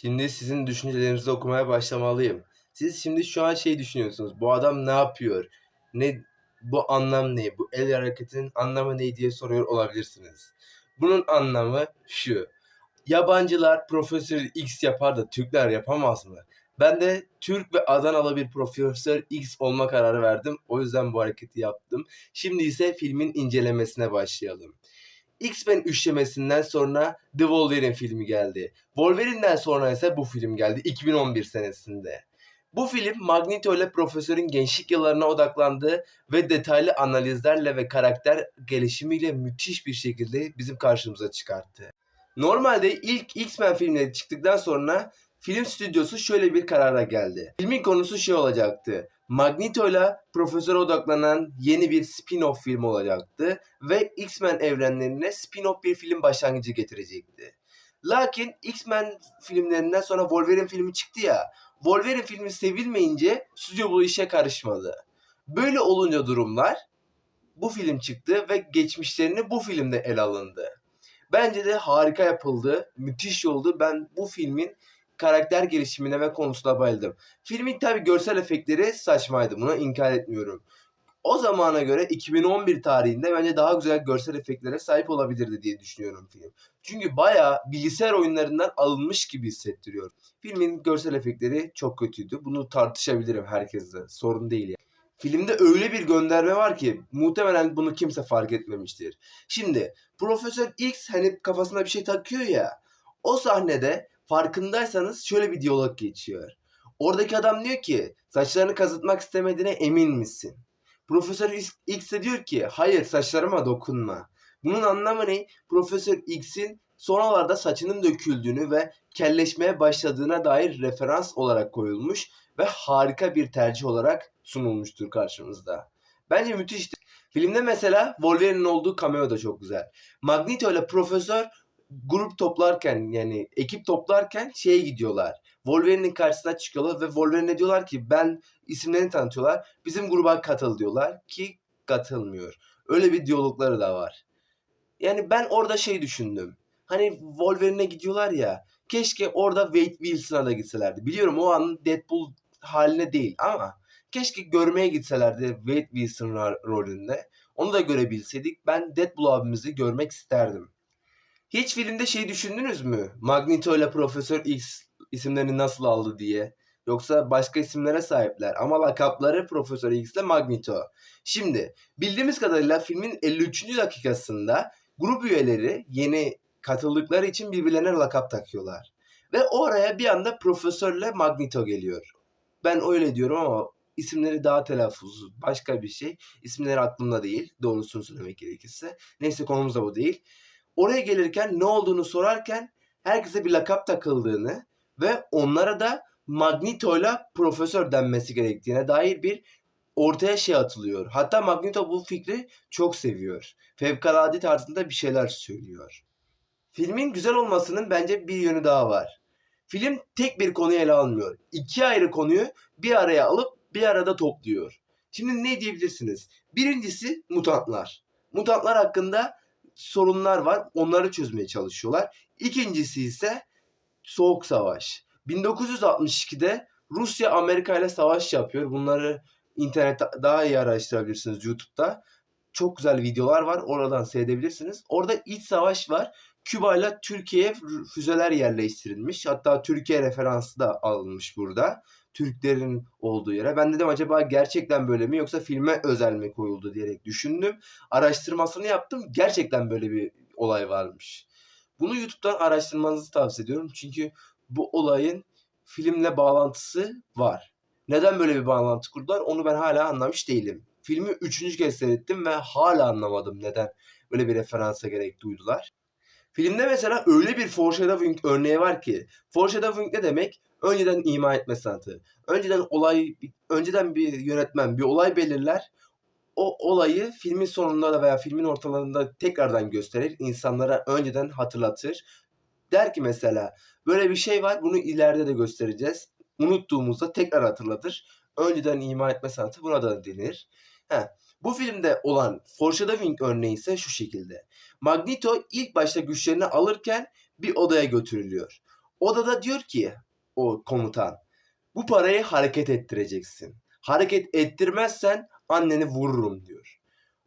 Şimdi sizin düşüncelerinizi okumaya başlamalıyım. Siz şimdi şu an şey düşünüyorsunuz. Bu adam ne yapıyor? Ne bu anlam ne? Bu el hareketinin anlamı ne diye soruyor olabilirsiniz. Bunun anlamı şu. Yabancılar Profesör X yapar da Türkler yapamaz mı? Ben de Türk ve Adanalı bir Profesör X olma kararı verdim. O yüzden bu hareketi yaptım. Şimdi ise filmin incelemesine başlayalım. X-Men üçlemesinden sonra The Wolverine filmi geldi. Wolverine'den sonra ise bu film geldi 2011 senesinde. Bu film Magneto ile Profesör'ün gençlik yıllarına odaklandı ve detaylı analizlerle ve karakter gelişimiyle müthiş bir şekilde bizim karşımıza çıkarttı. Normalde ilk X-Men filmleri çıktıktan sonra film stüdyosu şöyle bir karara geldi. Filmin konusu şey olacaktı. Magneto ile Profesör'e odaklanan yeni bir spin-off film olacaktı ve X-Men evrenlerine spin-off bir film başlangıcı getirecekti. Lakin X-Men filmlerinden sonra Wolverine filmi çıktı ya. Wolverine filmi sevilmeyince stüdyo bu işe karışmadı. Böyle olunca durumlar bu film çıktı ve geçmişlerini bu filmde el alındı. Bence de harika yapıldı, müthiş oldu. Ben bu filmin karakter gelişimine ve konusuna bayıldım. Filmin tabi görsel efektleri saçmaydı. Buna inkar etmiyorum. O zamana göre 2011 tarihinde bence daha güzel görsel efektlere sahip olabilirdi diye düşünüyorum film. Çünkü bayağı bilgisayar oyunlarından alınmış gibi hissettiriyor. Filmin görsel efektleri çok kötüydü. Bunu tartışabilirim herkesle. Sorun değil yani. Filmde öyle bir gönderme var ki muhtemelen bunu kimse fark etmemiştir. Şimdi Profesör X hani kafasına bir şey takıyor ya. O sahnede farkındaysanız şöyle bir diyalog geçiyor. Oradaki adam diyor ki saçlarını kazıtmak istemediğine emin misin? Profesör X de diyor ki hayır saçlarıma dokunma. Bunun anlamı ne? Profesör X'in sonralarda saçının döküldüğünü ve kelleşmeye başladığına dair referans olarak koyulmuş ve harika bir tercih olarak sunulmuştur karşımızda. Bence müthişti. Filmde mesela Wolverine'in olduğu cameo da çok güzel. Magneto ile Profesör grup toplarken yani ekip toplarken şeye gidiyorlar. Wolverine'in karşısına çıkıyorlar ve Wolverine'e diyorlar ki ben isimlerini tanıtıyorlar. Bizim gruba katıl diyorlar ki katılmıyor. Öyle bir diyalogları da var. Yani ben orada şey düşündüm. Hani Wolverine'e gidiyorlar ya. Keşke orada Wade Wilson'a da gitselerdi. Biliyorum o an Deadpool haline değil ama keşke görmeye gitselerdi Wade Wilson rolünde. Onu da görebilseydik ben Deadpool abimizi görmek isterdim. Hiç filmde şey düşündünüz mü? Magneto ile Profesör X isimlerini nasıl aldı diye. Yoksa başka isimlere sahipler ama lakapları Profesör X ile Magneto. Şimdi bildiğimiz kadarıyla filmin 53. dakikasında grup üyeleri yeni katıldıkları için birbirlerine lakap takıyorlar. Ve o araya bir anda Profesörle Magneto geliyor. Ben öyle diyorum ama isimleri daha telaffuzlu. Başka bir şey. İsimleri aklımda değil. Doğrusunu söylemek gerekirse. Neyse konumuz da bu değil. Oraya gelirken ne olduğunu sorarken herkese bir lakap takıldığını ve onlara da Magneto ile profesör denmesi gerektiğine dair bir ortaya şey atılıyor. Hatta Magneto bu fikri çok seviyor. Fevkalade tarzında bir şeyler söylüyor. Filmin güzel olmasının bence bir yönü daha var. Film tek bir konuyu ele almıyor. İki ayrı konuyu bir araya alıp bir arada topluyor. Şimdi ne diyebilirsiniz? Birincisi mutantlar. Mutantlar hakkında sorunlar var. Onları çözmeye çalışıyorlar. İkincisi ise Soğuk Savaş. 1962'de Rusya Amerika ile savaş yapıyor. Bunları internette daha iyi araştırabilirsiniz YouTube'da. Çok güzel videolar var. Oradan seyredebilirsiniz. Orada iç savaş var. Küba ile Türkiye'ye füzeler yerleştirilmiş. Hatta Türkiye referansı da alınmış burada. Türklerin olduğu yere. Ben dedim acaba gerçekten böyle mi yoksa filme özel mi koyuldu diyerek düşündüm. Araştırmasını yaptım. Gerçekten böyle bir olay varmış. Bunu YouTube'dan araştırmanızı tavsiye ediyorum. Çünkü bu olayın filmle bağlantısı var. Neden böyle bir bağlantı kurdular onu ben hala anlamış değilim. Filmi üçüncü kez seyrettim ve hala anlamadım neden böyle bir referansa gerek duydular. Filmde mesela öyle bir foreshadowing örneği var ki foreshadowing ne demek? Önceden ima etme sanatı. Önceden olay önceden bir yönetmen bir olay belirler. O olayı filmin sonunda da veya filmin ortalarında tekrardan gösterir. insanlara önceden hatırlatır. Der ki mesela böyle bir şey var bunu ileride de göstereceğiz. Unuttuğumuzda tekrar hatırlatır. Önceden ima etme sanatı buna da denir. Heh. Bu filmde olan foreshadowing örneği ise şu şekilde. Magneto ilk başta güçlerini alırken bir odaya götürülüyor. Odada diyor ki o komutan bu parayı hareket ettireceksin. Hareket ettirmezsen anneni vururum diyor.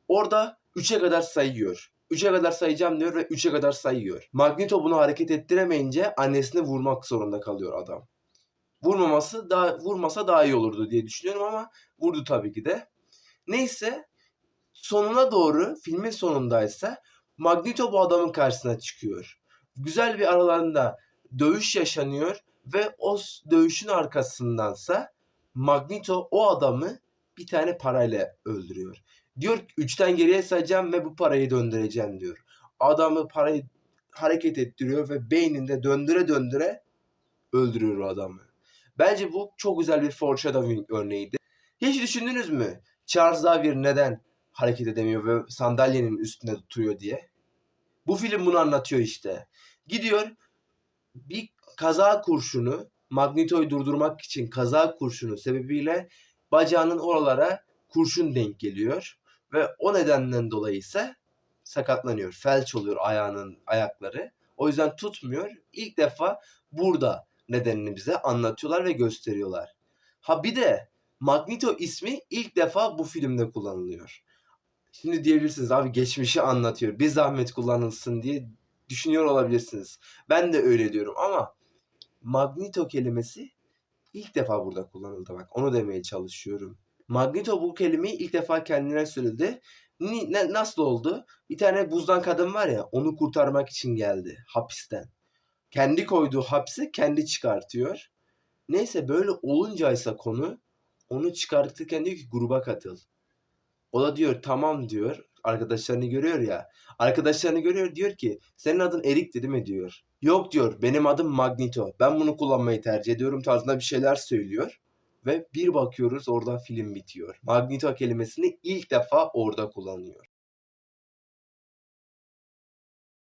Orada 3'e kadar sayıyor. 3'e kadar sayacağım diyor ve 3'e kadar sayıyor. Magneto bunu hareket ettiremeyince annesini vurmak zorunda kalıyor adam. Vurmaması daha vurmasa daha iyi olurdu diye düşünüyorum ama vurdu tabii ki de. Neyse sonuna doğru filmin sonundaysa Magneto bu adamın karşısına çıkıyor. Güzel bir aralarında dövüş yaşanıyor ve o dövüşün arkasındansa Magneto o adamı bir tane parayla öldürüyor. Diyor ki 3'ten geriye sayacağım ve bu parayı döndüreceğim diyor. Adamı parayı hareket ettiriyor ve beyninde döndüre döndüre öldürüyor adamı. Bence bu çok güzel bir foreshadowing örneğiydi. Hiç düşündünüz mü? Charles Xavier neden hareket edemiyor ve sandalyenin üstünde tutuyor diye? Bu film bunu anlatıyor işte. Gidiyor bir kaza kurşunu Magneto'yu durdurmak için kaza kurşunu sebebiyle bacağının oralara kurşun denk geliyor ve o nedenden dolayı ise sakatlanıyor. Felç oluyor ayağının ayakları. O yüzden tutmuyor. İlk defa burada nedenini bize anlatıyorlar ve gösteriyorlar. Ha bir de Magneto ismi ilk defa bu filmde kullanılıyor. Şimdi diyebilirsiniz abi geçmişi anlatıyor. Bir zahmet kullanılsın diye düşünüyor olabilirsiniz. Ben de öyle diyorum ama Magneto kelimesi ilk defa burada kullanıldı bak. Onu demeye çalışıyorum. Magneto bu kelimeyi ilk defa kendine söyledi. Ne- nasıl oldu? Bir tane buzdan kadın var ya onu kurtarmak için geldi hapisten. Kendi koyduğu hapsi kendi çıkartıyor. Neyse böyle oluncaysa konu onu çıkartırken diyor ki gruba katıl. O da diyor tamam diyor. Arkadaşlarını görüyor ya. Arkadaşlarını görüyor diyor ki senin adın Erik değil mi diyor. Yok diyor benim adım Magneto. Ben bunu kullanmayı tercih ediyorum tarzında bir şeyler söylüyor. Ve bir bakıyoruz orada film bitiyor. Magneto kelimesini ilk defa orada kullanıyor.